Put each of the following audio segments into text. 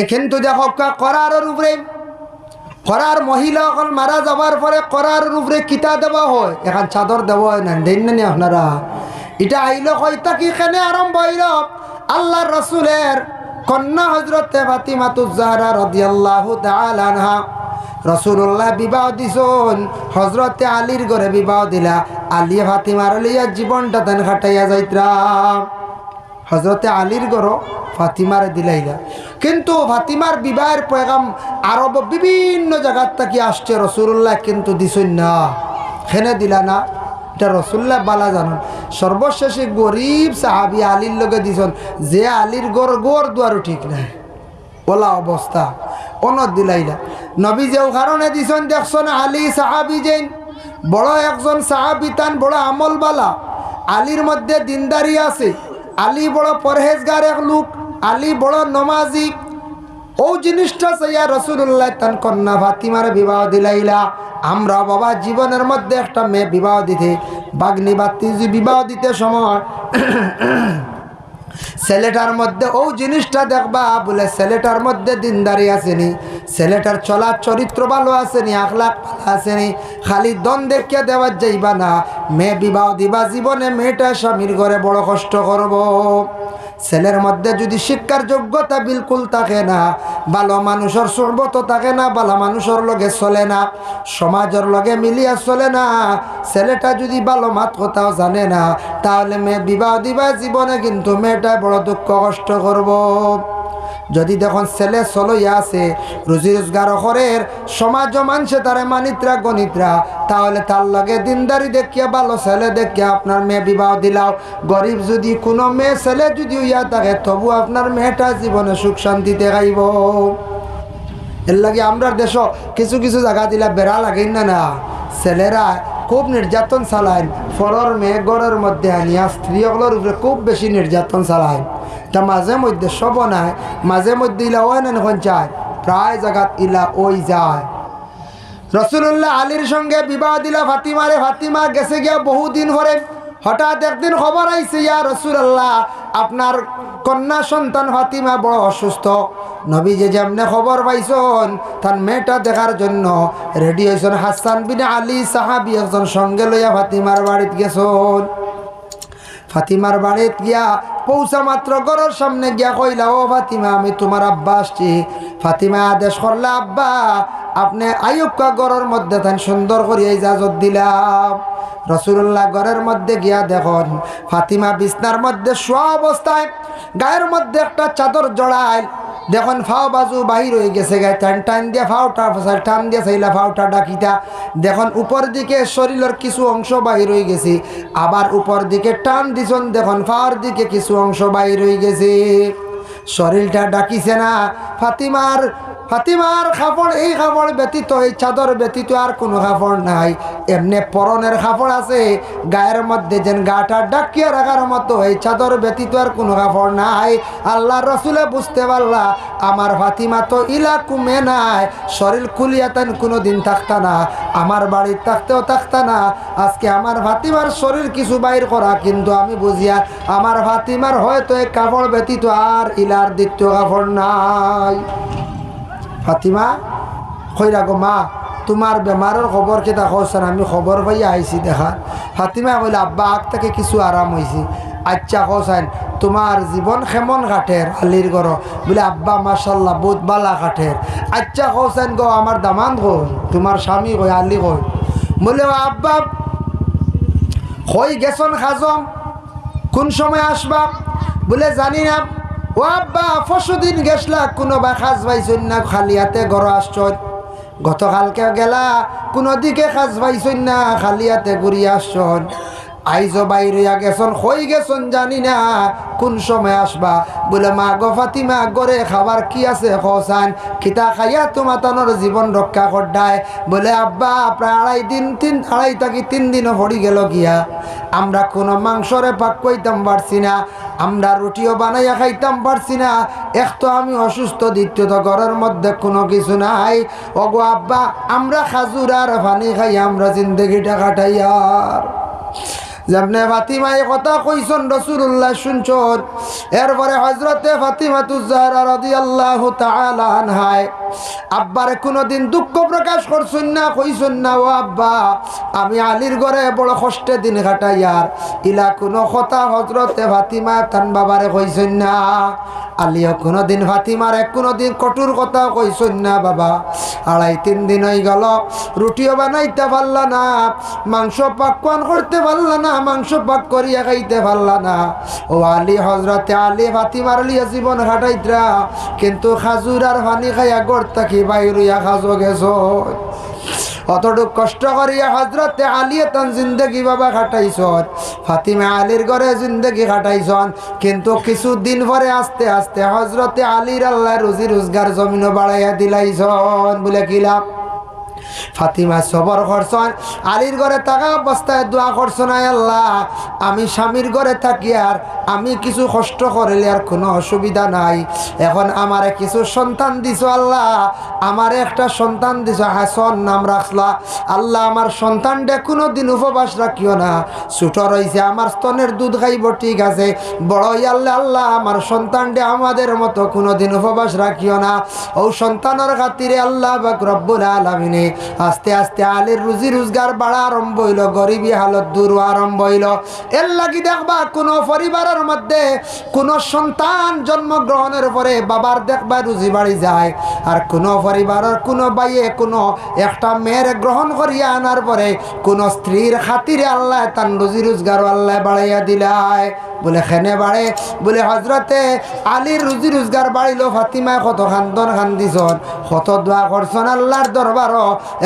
এখান তো দেখো করার উপরে করার মহিলা অকল মারা যাবার পরে করার উপরে কিতা দেওয়া হয়? এখন চাদর দেওয়া হয় না দেন আপনারা? এটা আইল হয়তা কি এখানে আরম্ভ হইল? আল্লাহ রসুলের কন্যা হজরতে ফাতিমাতুজারা রাদিয়াল্লাহু তাআলা আনহা রসুল্লাহ বিবাহ দিছন, হজরতে আলীর ঘরে বিবাহ দিলা। আলী ফাতিমার লইয়া জীবনটা তেন খাটাইয়া যাইত্রা। হজরতে আলীর গড় ফাতিমার দিলাইলা। কিন্তু ফাতিমার বিবাহের পয়গাম আরব বিভিন্ন জায়গার থেকে আসছে, রসুল্লাহ কিন্তু দিছই না। খেনে দিলা না। এটা রসুল্লাহ বালা জানুন সর্বশেষে গরিব সাহাবি আলীর লগে দিছন, যে আলীর গড় গড় দুয়ারও ঠিক নাই। ওলা অবস্থা। অনত দিলাইলা। নবী যেও কারণে দিছন, দেখছন আলী সাহাবি যেন বড় একজন সাহাবি তান, বড় আমলবালা। আলীর মধ্যে দিনদারি আছে। আলী বড় পরহেজগার এক লোক, আলী বড় নমাজি। ও জিনিসটা সাইয়া রসুল্লাহ তান কন্যা ফাতিমার বিবাহ দিলাইলা। আমরা বাবা জীবনের মধ্যে একটা মেয়ে বিবাহ দিতে, বাগ্নি বাত্তি বিবাহ দিতে সময় ছেলেটার মধ্যে, ও জিনিসটা দেখবা, বলে, ছেলেটার মধ্যে দিনদারি আসেনি, ছেলেটার চলার চরিত্র ভালো আসেনি, আখলাখ ভালো আসেনি, খালি দন দেখিয়া দেওয়ার যাইবা না, মেয়ে বিবাহ দিবা, জীবনে মেয়েটা স্বামীর ঘরে বড় কষ্ট করব। ছেলের মধ্যে যদি শিক্ষার যোগ্যতা বিলকুল থাকে না, ভালো মানুষের সর্বত থাকে না, ভালো মানুষের লগে চলে না, সমাজের লগে মিলিয়া চলে না, ছেলেটা যদি ভালো মাত কথাও জানে না, তাহলে মেয়ে বিবাহ দিবা জীবনে কিন্তু মেয়েটা বড় দুঃখ কষ্ট করব। যদি দেখুন ছেলে চলইয়া আছে, রুজি রোজগার করের সমাজ মানছে তারে মানিত্রা, গণিতরা, তাহলে তার লগে দিনদারি দেখিয়া, ভালো ছেলে দেখিয়া আপনার মেয়ে বিবাহ দিলাও। গরিব যদি কোনো মেয়ে, ছেলে যদি ইয়া থাকে, তবু আপনার মেয়েটা জীবনে সুখ শান্তিতে গাইব এর লাগে আমরা দেশ কিছু কিছু জায়গা দিলা বেড়া লাগেন না না? ছেলেরা খুব নির্যাতন চালায়। ফলর মেয়ে, গড়ের মধ্যে আনিয়া স্ত্রীগুলোর উপরে খুব বেশি নির্যাতন চালায়। তা মাঝে মধ্যে সব নাই মাঝে মধ্যে ইলা ওই না এখন চায়, প্রায় জায়গাত ইলা ওই যায়। রসুল্লাহ আলীর সঙ্গে বিবাহ দিলা ফাতিমারে, ফাতিমা গেছে গিয়া বহুদিন পরে হঠাৎ একদিন খবর আইছে, ইয়া রসুল্লাহ আপনার কন্যা সন্তান ফাতিমা বড় অসুস্থ। নবী যে যেমনে খবর পাইছন, তার মেয়েটা দেখার জন্য রেডি হয়েছেন হাসান বিন আলী সাহাবি একজন সঙ্গে লইয়া ফাতিমার বাড়িতে গেছন। ফাতিমার বাড়িত গিয়া পৌঁছা মাত্র ঘরের সামনে গিয়া কইলা, ও ফাতিমা, আমি তোমার আব্বা আসছি। ফাতিমা আদেশ করলা, আব্বা, আপনি আয়ুক্কা ঘরের মধ্যে তাই সুন্দর করিয়া ইজাজত দিলাম। রসুল্লাহ ঘরের মধ্যে গিয়া দেখুন, ফাতিমা বিছনার মধ্যে শোয়া অবস্থায়, গায়ের মধ্যে একটা চাদর জড়ায়। দেখুন, ফাও বাজু বাহির হয়ে গেছে গায়ে, টান টান দিয়ে ফাওটা টান দিয়ে চাইলা ফাওটা ডাকিতা। দেখুন, উপর দিকে শরীরের কিছু অংশ বাহির হয়ে গেছে, আবার উপর দিকে টান দিছন, দেখুন ফাওয়ার দিকে কিছু অংশ বাহির হয়ে গেছে। শরীরটা ডাকিছে না, ফাতিমার ফাতিমার কাপড় এই কাপড় ব্যতীত, এই চাদর ব্যতীত আর কোনো কাপড় নাই। এমনি পরনের কাপড় আছে গায়ের মধ্যে যেন গাটা ডাকিয়ে রাখার মতো, এই চাদর ব্যতীত আর কোনো কাপড় নাই। আল্লাহ রসুলে বুঝতে পারলা, আমার ফাতিমা তো ইলা কুমে নাই, শরীর খুলিয়া তেন কোনো দিন থাকতা না, আমার বাড়ির থাকতেও থাকতা না। আজকে আমার ফাতিমার শরীর কিছু বাইর করা, কিন্তু আমি বুঝিয়া, আমার ফাতিমার হয়তো এই কাপড় ব্যতীত আর ইলার দ্বিতীয় কাপড় নাই। ফাতিমা কইরা গো মা? তোমার বেমারের খবর কেটা কৌছেন আমি খবর পাইয়া আইছি দেখা। ফাতিমা কইলে, আব্বা, আগ থেকে কিছু আরাম হয়েছি আচ্ছা কৌছেন তোমার জীবন কেমন কাঠের আলির গর বলে, আব্বা মাসাল্লাহ বহুত বালা কাঠের আচ্ছা কৌছেন গো আমার দামান কই তোমার স্বামী কই আলি কই বলে আব্বা কই গেছন খাজম কোন সময় আসবা? বলে, জানি না। ও আব্বা পরশুদিন গেছলা, কোনো বা খাজ পাইছেন না, খালি হাতে ঘর আসছত গতকালকে গেলা, কোনো দিকে খাজ পাইছেন না, খালি হাতে ঘুরিয়ে আসছন আইজ বাইরিয়া গেছন, হই গেছন জানি না, কোন সময় আসবা? বলে, মা গো ফাতিমা গরে খাবার কি আছে খসান খিতা খাইয়া তোমাতানোর জীবন রক্ষা করডায় বলে, আব্বা, প্রায় আড়াই দিন তিন, আড়াই থাকি তিন দিনও ভরি গেল গিয়া। আমরা কোনো মাংসরে পাক কইতাম পারছি না, আমরা রুটিও বানাইয়া খাইতাম পারছি না। এক তো আমি অসুস্থ দ্বিতীয়ত ঘরের মধ্যে কোনো কিছু নাই। ওগো আব্বা, আমরা খাজুর আর পানি খাই আমরা জিন্দগিটা কাটাই আর যেমনে ফাতিমা এই কথা কইসন রসুল্লাহ শুনছন এরপরে হজরতে ফাতিমা তুজারা রদি আল্লাহ আব্বারে কোনোদিন দুঃখ প্রকাশ করছুন না কইসুন না, ও আব্বা, আমি আলীর ঘরে বড় কষ্টে দিন কাটাইয়ার ইলা কোনো কথা হজরতে ফাতিমা তান বাবারে কইসুন না। আলিও কোনোদিন ফাতিমারে কোনোদিন কঠোর কথা কইসুন না বাবা। আড়াই, তিন দিন হয়ে গেল, রুটিও বানাইতে পারলা না, মাংস পাকওয়ান করতে পারলা না, মাংস পাক করিয়া খাইতে পারলা না। ও আলী হজরতে আলী ফাতিমার লিয়া জীবন কাটাইতরা কিন্তু খাজুর আর পানি খাইয়া গড় থাকি বাইরিয়া খাজো গেছো? অতটুক কষ্ট করিয়া হজরতে আলিয়ে তান জিন্দগি বাবা খাটাইছন। ফাতিমে আলীর ঘরে জিন্দগি খাটাইছন। কিন্তু কিছুদিন পরে আস্তে আস্তে হজরতে আলীর আল্লাহ রুজি রোজগার জমিনও বাড়াইয়া দিলাইছন। বলে কিলাম ফাতিমা সবর করছন, আলীর ঘরে থাকা অবস্থায় দোয়া করছ না আল্লাহ, আমি স্বামীর ঘরে থাকি আর আমি কিছু কষ্ট করিলে আর কোনো অসুবিধা নাই। এখন আমারে কিছু সন্তান দিছ, আল্লাহ, আমার একটা সন্তান দিছ, হাসন নাম রাখলা। আল্লাহ, আমার সন্তানটা কোনো দিন উপবাস রাখিও না। ছোট রয়েছে আমার স্তনের দুধ খাইব, ঠিক আছে। বড় আল্লাহ আল্লাহ, আমার সন্তানটা আমাদের মতো কোনো দিন উপবাস রাখিও না। ও সন্তানের খাতিরে আল্লাহ বাক রব্বুল আলমিনে আস্তে আস্তে আলের রুজি রোজগার বাড়া আরম্ভ হইল, গরিবী হালত দূর আরম্ভ হইল। এর লাগি দেখবা কোনো পরিবারের মধ্যে কোনো সন্তান জন্মগ্রহণের পরে বাবার দেখবা রুজি বাড়ি যায়, আর কোনো পরিবারের কোনো বাইয়ে কোনো একটা মেয়ের গ্রহণ করিয়া আনার পরে কোনো স্ত্রীর খাতিরে আল্লাহ তার রুজি রোজগার আল্লাহ বাড়াইয়া দিলায়। বলে, খেনে বাড়ে। বলে হজরতে আলীর রুজি রোজগার বাড়িল, ফাতিমায় কত খান্দন খান্দিছন কত দোয়া করছন আল্লাহর দরবার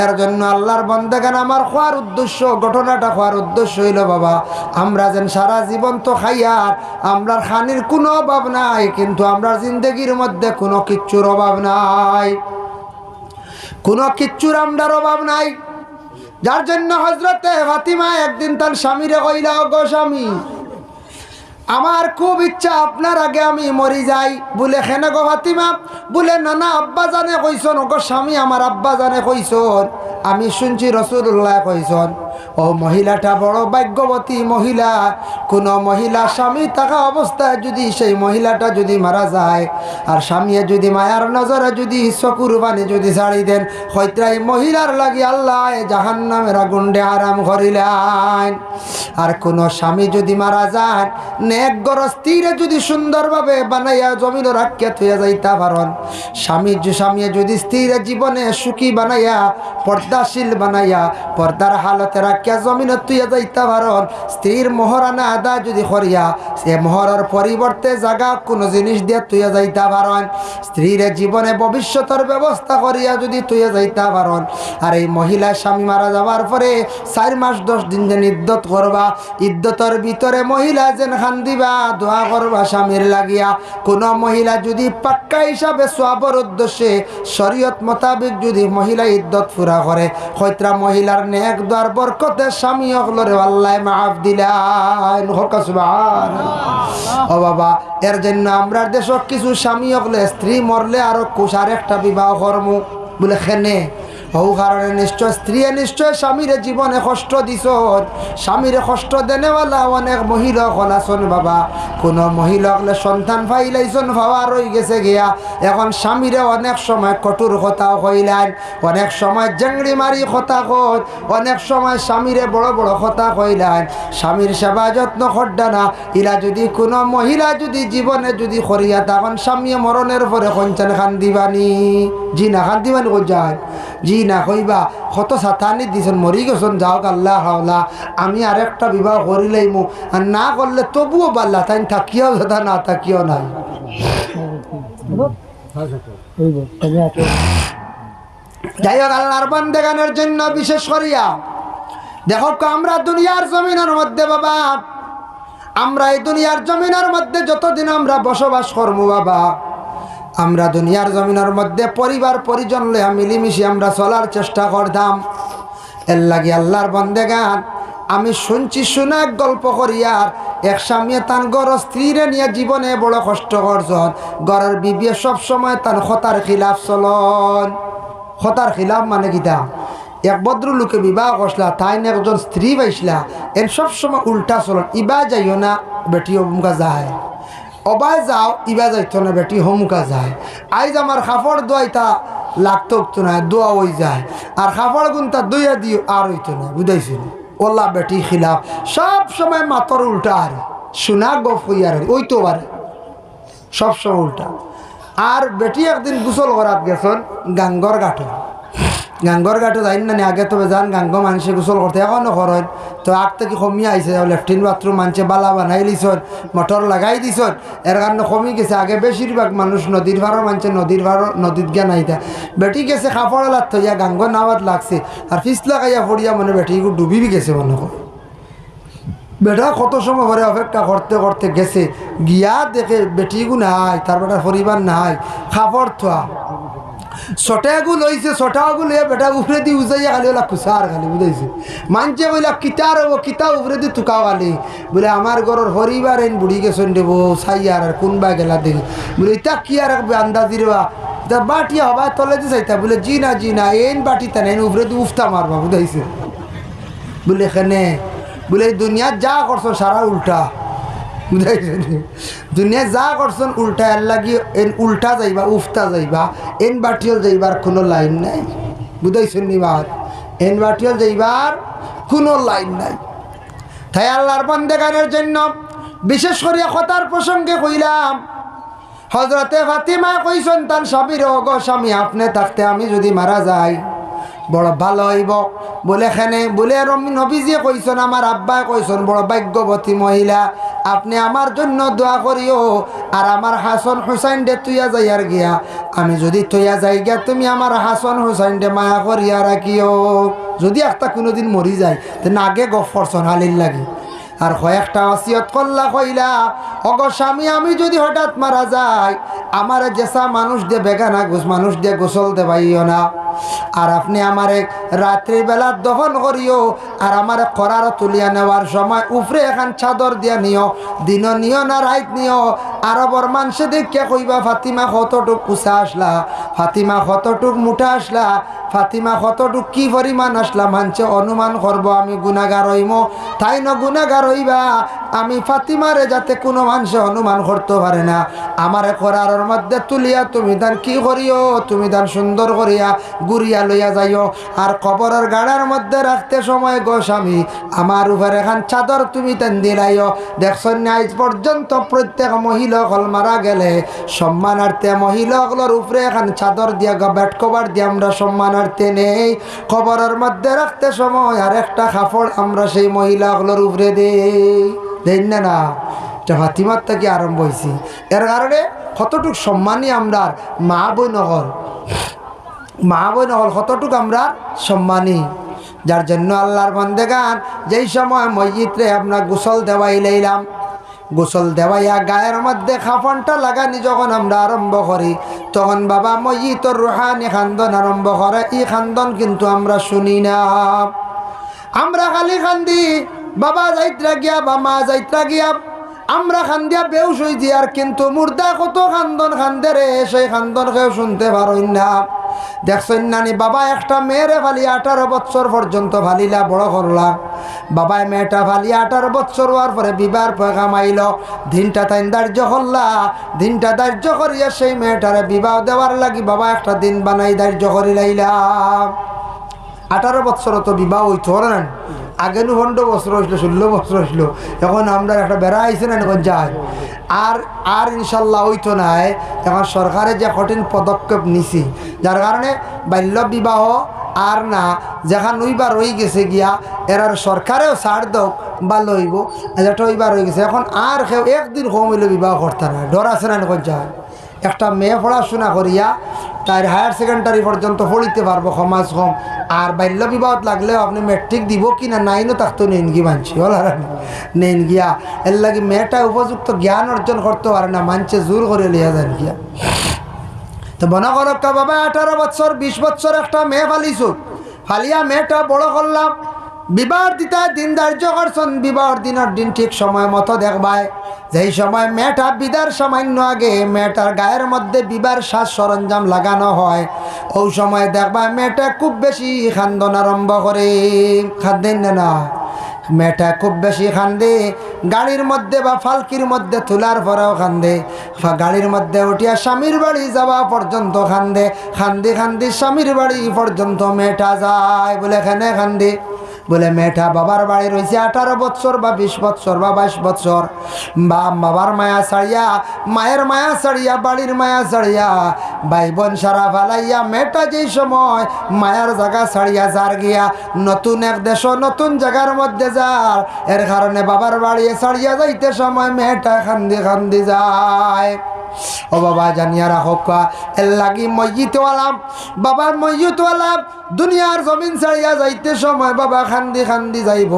এর জন্য আল্লাহর বন্দেগান আমার খোয়ার উদ্দেশ্য, ঘটনাটা খোয়ার উদ্দেশ্য হইল, বাবা, আমরা যেন সারা জীবন তো খাইয়ার, আমরার খানির কোনো অভাব নাই, কিন্তু আমরা জিন্দগির মধ্যে কোনো কিচ্ছুর অভাব নাই। কোনো কিচ্ছুর আমরার অভাব নাই। যার জন্য হজরতে ফাতিমা একদিন তার স্বামীরে কইলা গো স্বামী আমার খুব ইচ্ছা আপনার আগে আমি মরি যাই। বলে খেনে গো ফাতিমা? বলে, নানা আব্বা জানে কইসন, ওগো স্বামী আমার আব্বা জানে কইসন। আমি শুনছি রসুল্লাহ কইসন। ও মহিলাটা বড় ভাগ্যবতী মহিলা। কোন মহিলা স্বামী থাকা অবস্থায় যদি সেই মহিলাটা যদি মারা যায়, আর স্বামী যদি মায়ার নজরে যদি চকুর যদি ছাড়ি দেন, হয়তো মহিলার লাগি আল্লাহ জাহান নামের আগুন্ডে আরাম করিলেন। আর কোন স্বামী যদি মারা যায় নেক গরস্তিরে যদি সুন্দরভাবে বানাইয়া জমিন রাখিয়া থইয়া যাইতা পারন। স্বামী স্বামী যদি স্থির জীবনে সুখী বানাইয়া, পর্দাশীল বানাইয়া, পর্দার হালতে রাখিয়া জমিনে তুইয়া যাইতা পারন স্ত্রীর মহরানা আদা যদি করিয়া, সে মহরের পরিবর্তে জাগা কোনো জিনিস দিয়ে তুইয়া যাইতা পারন স্ত্রীর জীবনে ভবিষ্যতের ব্যবস্থা করিয়া যদি তুইয়া যাইতা পারন আর এই মহিলা স্বামী মারা যাওয়ার পরে চার মাস দশ দিন যেন ইদ্যত করবা। ইদ্যতর ভিতরে মহিলা যেন খান দিবা দোয়া করবা স্বামীর লাগিয়া। কোন মহিলা যদি পাক্কা হিসাবে সোয়াবর উদ্দেশ্যে শরীয়ত মোতাবেক যদি মহিলা ইদ্যত ফুরা করে হয়তরা মহিলার নেক দ্বার বরকতে স্বামী অকলরে আল্লাহ মাফ দিলেন ও বাবা, এর জন্য আমরা দেশ কিছু স্বামী হকলে স্ত্রী মরলে আরও কুষার একটা বিবাহ কর্ম। বলে, খেনে। হৌ কারণে নিশ্চয় স্ত্রী, নিশ্চয় স্বামীরে জীবনে কষ্ট দিছ। স্বামীরে কষ্ট দেনেওয়ালা অনেক মহিলা হলাছন বাবা। কোন মহিলা হলে সন্তান ফাইলাইছন ভাবা রই গেছে গিয়া। এখন স্বামীরে অনেক সময় কঠোর কথা কইলেন, অনেক সময় জেংড়ি মারি কথা কই অনেক সময় স্বামীরে বড় বড় কথা কইলেন। স্বামীর সেবা যত্ন করডা না ইরা যদি কোনো মহিলা যদি জীবনে যদি করিয়া তখন স্বামী মরণের পরে কঞ্চান খান জি না খান দিবানি কই যায়? জি না কইবা, কত সাতানি দিছেন মরি গেছেন, যাওক আল্লাহ হাওলা। আমি আর একটা বিবাহ করিলেই মু আর না করলে তবুও বাল্লা তাই থাকিও দাদা, না থাকিও নাই। যাই হোক, আল্লাহর বান্দেগানের জন্য বিশেষ করিয়া, দেখো আমরা দুনিয়ার জমিনের মধ্যে বাবা, আমরা এই দুনিয়ার জমিনের মধ্যে যতদিন আমরা বসবাস করব বাবা, আমরা দুনিয়ার জমিনের মধ্যে পরিবার পরিজন লইয়া মিলিমিশি আমরা চলার চেষ্টা করতাম। এর লাগে আল্লাহর বন্দে গান আমি শুনছি, শুনে গল্প করিয়ার এক স্বামী তান গর স্ত্রীরে নিয়ে জীবনে বড় কষ্ট করছন গরের বিবিয়ে সব সময় তান খতার খিলাফ চলন। খতার খিলাফ মানে কিতা এক ভদ্র লোকে বিবাহ করছিলা তাই না একজন স্ত্রী পাইছিলা। এর সবসময় উল্টা চলন, ইবা যাইও না, বেটি অমুকা যায়। অবাই যাও, ইবা যাইতো না, বেটি হমুকা যায়। আইজ আমার খাফড় দোয়াইতা লাগতো উঠতো না দোয়া হই যায়। আর খাফড় গুনতা দইয়া দিও আর হইতো না বুঝাইছিল ওল্লা বেটি খিলাফ, সব সময় মাতর উল্টা আর সোনা গফ হইয়ার ওই তো বারে। সবসময় উল্টা। আর বেটি একদিন গুসল করাত গেছেন গাঙ্গর গাঠো গাঙ্গর গাঠো যাই না নি, আগে তবে যান গাঙ্গ মানুষে গোসল করতে এখনও করেন তো আগ থেকে কমি আইছে লেফটিন বাথরুম মানুষে বালা বানাই লিছন মটর লাগাই দিছন এর কারণে কমি গেছে। আগে বেশিরভাগ মানুষ নদীর ভাড়া মানছে নদীর ভাড়া নদীত গিয়া নাইতা বেটি গেছে কাপড়ালাত থইয়া গাঙ্গ নাবাদ লাগছে। আর ফিস লাগাইয়া পড়িয়া মানে বেটি ডুবি গেছে মনে কর বেটা কত সময় পরে অপেক্ষা করতে করতে গেছে। গিয়া দেখে বেটিগু নাই তার পরিবার নাই খাপড় থোয়া ছটাগু লইছে ছটাগু লইয়া বেটা উপরে দি উজাইয়া খালি ওলা কুসার খালি বুঝাইছে। মানছে বইলা কিতার হব কিতা উপরে দি তুকাও খালি? বলে আমার ঘরের হরিবার এন বুড়ি গেছেন দেব সাইয়ার আর কোনবা গেলা দেখি বলে ইতা কি আর আন্দাজি রেবা তা বাটিয়া হবা, তলে দি চাইতা। বলে জি না জি না, এন বাটিতা না এন উপরে দি উফতা মারবা বুঝাইছে। বলে এখানে। বলে এই দুনিয়ার যা করছ সারা উল্টা। বুঝাইছেন দুনিয়া যা করছেন উল্টা এর লাগি এন উল্টা যাইবা উফতা যাইবা, এন বাটিয়ল যাইবার কোনো লাইন নাই। বুঝাইছেন নি বাদ। এন বাটিয়ল যাইবার কোনো লাইন নাই। তাই আল্লাহর বন্দেগানের জন্য বিশেষ করে কথার প্রসঙ্গে কইলাম হজরতে ফাতিমা কইছেন, তার স্বামীর অগ স্বামী, আপনি থাকতে আমি যদি মারা যাই, বড় ভালো হইব। বলে এখানে, বলে নবীজিয়ে কইছেন, আমার আব্বাই কইছেন, বড় ভাগ্যবতী মহিলা আপনি আমার জন্য দোয়া করিও। আর আমার হাসন হুসাইন ডে তুইয়া যাইয়ার গিয়া, আমি যদি তুইয়া যাই গিয়া, তুমি আমার হাসন হুসাইন ডে মায়া করিয়া রাখিও। যদি একটা কোনোদিন মরি যায় তেন আগে গফ করছন হালির লাগে। আর কয়েকটা অসিয়ত করলা কইলা, অগ স্বামী, আমি যদি হঠাৎ মারা যাই, আমার যেসা মানুষ দিয়ে বেগানা, গোস মানুষ দিয়ে গোসল দেবাইও না। আর আপনি আমারে রাত্রিবেলা দহন করিও, আর আমারে করার তুলিয়া নেওয়ার সময় উপরে এখন চাদর দিয়া নিও, দিন নিও না রাইত নিও। আরবর মানুষে দেখে কইবা, ফাতিমা কতটুক কুচা আসলা, ফাতিমা কতটুক মুঠা আসলা, ফাতিমা কতটুক কি পরিমাণ আসলা, মানছে অনুমান করব, আমি গুণাগার হইম। তাই ন গুণাগার হইবা, আমি ফাতিমারে যাতে কোনো মানুষে অনুমান করতে পারে না। আমারে করার মধ্যে তুলিয়া তুমি তার কি করিও? তুমি তার সুন্দর করিয়া গুড়িয়া লইয়া যাইও। আর কবরের গাড়ার মধ্যে রাখতে সময় গো স্বামী, আমার উপরে এখন চাদর তুমি তেন দিলাইও দেখছেন না, আজ পর্যন্ত প্রত্যেক মহিলা হল মারা গেলে। সম্মানার্থে মহিলাগুলোর উপরে এখন চাদর দিয়া ব্যাট কভার দিয়ে আমরা সম্মানার্থে নেই। কবরের মধ্যে রাখতে সময় আর একটা কাপড় আমরা সেই মহিলাগুলোর উপরে দেই। দেন না না, এটা ফাতিমার থেকে আরম্ভ হয়েছি এর কারণে কতটুক সম্মানই আমরা মা বই নহল মা বই নহল কতটুক আমরা সম্মানী। যার জন্য আল্লাহর বন্দে গান যেই সময় মসজিদে আপনার গোসল দেওয়াই লইলাম, গোসল দেওয়াইয়া গায়ের মধ্যে খাফনটা লাগানি যখন আমরা আরম্ভ করি, তখন বাবা মসজিদর রুহানি খান্দন আরম্ভ করে এই খান্দন কিন্তু আমরা শুনি না। আমরা খালি খান্দি, বাবা যাইত্রা গিয়া বা মা যাইত্রা গিয়া, আমরা খান্দিয়া বেউস হই দিয়ার কিন্তু মুর্দা কত খান্দন খান্দে রে, সেই খান্দন কেউ শুনতে পারই না। দেখছেন নানি, বাবা একটা মেয়েরে ভালি আঠারো বছর পর্যন্ত ভালিলা, বড় করলা। বাবায় মেয়েটা ভালি আঠারো বছর হওয়ার পরে বিবার পয়গা মাইল। দিনটা তাই ধার্য করলা, দিনটা ধার্য করিয়া সেই মেয়েটারে বিবাহ দেওয়ার লাগি বাবা একটা দিন বানাই ধার্য করি লাইলাম আঠারো বছর তো বিবাহ হইতো না। আগে নু বছর হয়েছিল ষোলো বছর হয়েছিল এখন আমরা একটা বেড়া আইছে না, এখন যায় আর আর ইনশাল্লাহ হইতো নাই। এখন সরকারে যে কঠিন পদক্ষেপ নিছি, যার কারণে বাল্য বিবাহ আর না, যেখান ওইবার হয়ে গেছে গিয়া এরার সরকারেও ছাড় দোক ভালো হইব যেটা ওইবার হয়ে গেছে। এখন আর কেউ একদিন কম হইলে বিবাহ করতে না, ডর আছে না, এখন যায় একটা মেয়ে পড়াশোনা করিয়া তার হায়ার সেকেন্ডারি পর্যন্ত পড়িতে পারব সমাজ কম আর বাল্য বিবাহত লাগলেও আপনি মেট্রিক দিব কি না নাইনও তাকতো নেন নেনগি মানছি, হল নেন গিয়া এর লাগে মেয়েটা উপযুক্ত জ্ঞান অর্জন করতে পারে না, মানছে জোর করে লিয়া যান গিয়া তো মনে করো বাবা, আঠারো বছর বিশ বছর একটা মেয়ে ফালিছো। ফালিয়া মেয়েটা বড় করলাম। বিবাহ দিতা দিন ধার্য করছেন বিবাহর দিনের দিন ঠিক সময় মতো দেখবায় যেই সময় মেয়েটা বিদার সামান্য আগে মেয়েটার গায়ের মধ্যে বিবার শ্বাস সরঞ্জাম লাগানো হয়, ওই সময় দেখবা মেয়েটা খুব বেশি খান্দন আরম্ভ করে। খাদ্যেন না মেয়েটা খুব বেশি খান্দে, গাড়ির মধ্যে বা ফালকির মধ্যে তোলার পরেও খান্দে গাড়ির মধ্যে উঠিয়া স্বামীর বাড়ি যাওয়া পর্যন্ত খান্দে, খান্দি খান্দি স্বামীর বাড়ি পর্যন্ত মেয়েটা যায় বলে এখানে খান্দি। বলে, মেয়েটা বাবার বাড়ি রয়েছে আঠারো বছর বা বিশ বছর বা বাইশ বছর বা বাবার মায়া ছাড়িয়া, মায়ের মায়া ছাড়িয়া, বাড়ির মায়া ছাড়িয়া ভাই বোন সারা ফালাইয়া, মেয়েটা যেই সময় মায়ার জায়গা ছাড়িয়া যার গিয়া, নতুন এক দেশ, নতুন জায়গার মধ্যে যার। এর কারণে বাবার বাড়ি ছাড়িয়া যাইতে সময় মেয়েটা খান্দি খান্দি যায়। ও বাবা, জানিয়া রাখক এর লাগি মসজিদওয়ালাম বাবার মসজিদওয়ালাম দুনিয়ার জমিন ছাড়িয়া যাইতে সময় বাবা খান্দি খান্দি যাইব।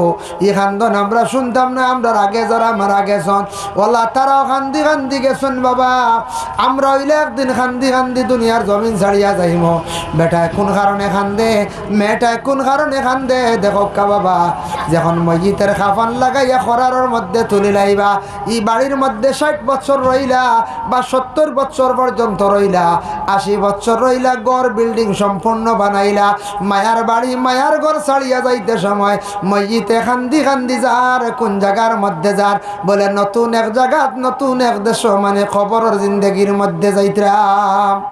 ই খান্দন আমরা শুনতাম না, আমরা আগে যারা আমার আগে শোন ওলা তারাও খান্দি খান্দি গেছুন বাবা। আমরা হইলে একদিন খান্দি খান্দি দুনিয়ার জমিন ছাড়িয়া যাইব। বেটায় কোন কারণে খান্দে? মেয়েটায় কোন কারণে খান্দে? দেখক কা বাবা, যখন মসজিদের খাফান লাগাইয়া খরার মধ্যে তুলি লাইবা ই বাড়ির মধ্যে ষাট বছর রইলা বা সত্তর বছর পর্যন্ত রইলা, আশি বছর রইলা গড় বিল্ডিং সম্পূর্ণ বানাইলা মায়ার বাড়ি, মায়ার ঘর ছাড়িয়া যাইতে সময় মইতে খান্দি খান্দি যার, কোন জায়গার মধ্যে যার? বলে, নতুন এক জায়গাত নতুন এক দেশ মানে খবরের জিন্দগির মধ্যে যাইতরা